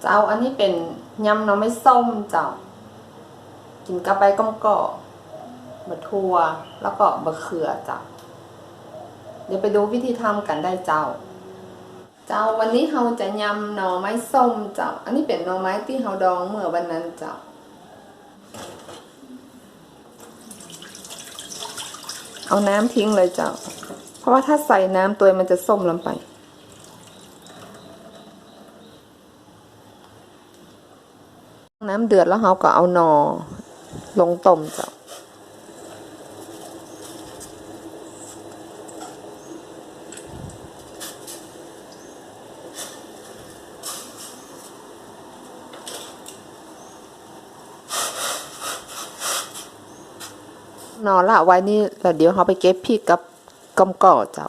เจ้าอันนี้เป็นยำหน้ำไม่ส้มเจ้า กินกับใบก้มก่อบะทัวแล้วก็บะเขือเจ้า เดี๋ยวไปดูวิธีทำกันได้เจ้า เจ้าวันนี้เราจะยำหน่อไม้ส้มเจ้า อันนี้เป็นหน่อไม้ที่เราดองเมื่อวันนั้นเจ้าเอาน้ำทิ้งเลยเจ้า เพราะว่าถ้าใส่น้ำตัวมันจะส้มลงไป น้ำเดือดแล้วเราก็เอาหนอ ลงต้มจ้าหนอละไว้นี่แล้วเดี๋ยวเขาไปเก็บพริกกับกำก่อเจ้า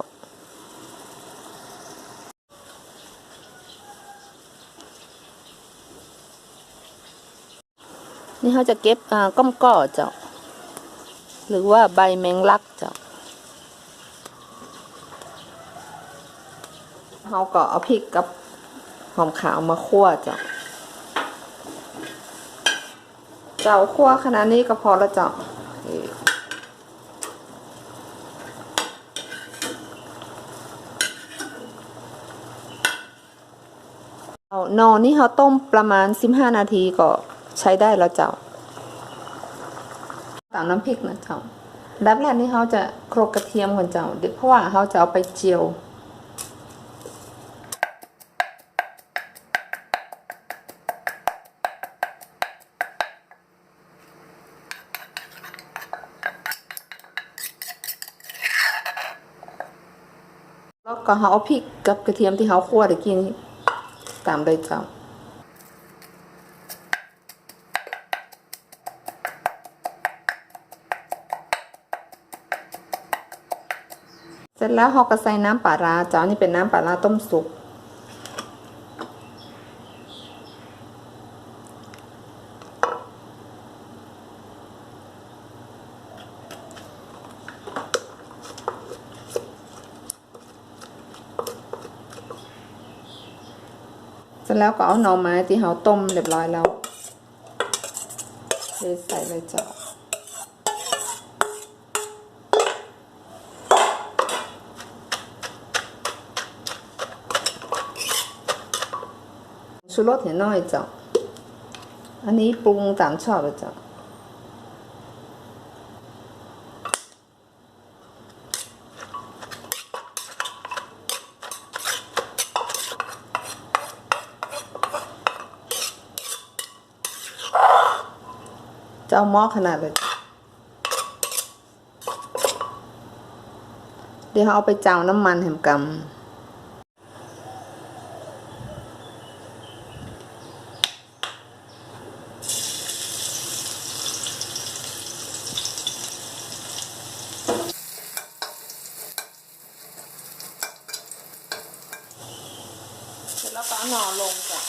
นี่เขาจะเก็บอ่าก้อมก่อเจ้าหรือว่าใบแมงลักเจ้าเขาก็เอาพริกกับหอมขาวมาคั่วเจ้าเจ้าคั่วขนาดนี้ก็พอแล้วเจ้าเออเอานอนนี่เขาต้มประมาณ 15 นาทีก็ ใช้ได้แล้วเจ้าตามน้ำพริกนะเจ้าดับแรกนี่เขาจะโครกกระเทียมก่อนเจ้าเดี๋ยวเพราะว่าเขาจะเอาไปเจียวแล้วก็เขาเอาพริกกับกระเทียมที่เขาคั่วตะกี้นี้ตามด้วยเจ้า เสร็จแล้วเขาก็ใส่น้ำปลาร้าเจ้านี่เป็นน้ำปลาร้าต้มสุก เสร็จแล้วก็เอาหน่อไม้ที่เขาต้มเรียบร้อยแล้วเทใส่เลยจ้า ชูรสเห็นน้อยจ้าอันนี้ปรุงตามชอบเลยจ้าเจ้าหม้อขนาดเลย เดี๋ยวเขาเอาไปเจ้าน้ำมันแหมกำ แล้วก็หน่อลงจ้ะ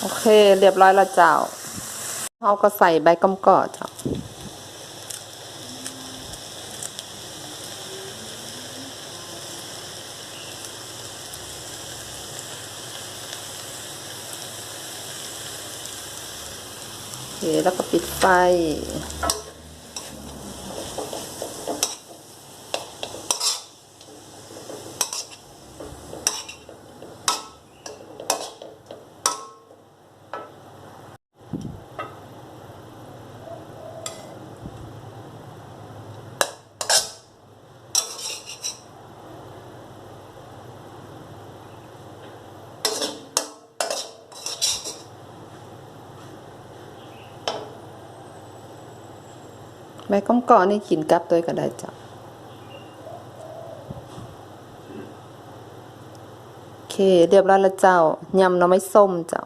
โอเค เรียบร้อยแล้วเจ้าเราก็ใส่ใบกำกอดเจ้า โอ เคแล้วก็ปิดไฟ ใบก้มก่อนี่กินกับด้วยก็ได้จ้ะโอเค เรียบร้อยแล้วเจ้ายำหน่อไม้ส้มเจ้า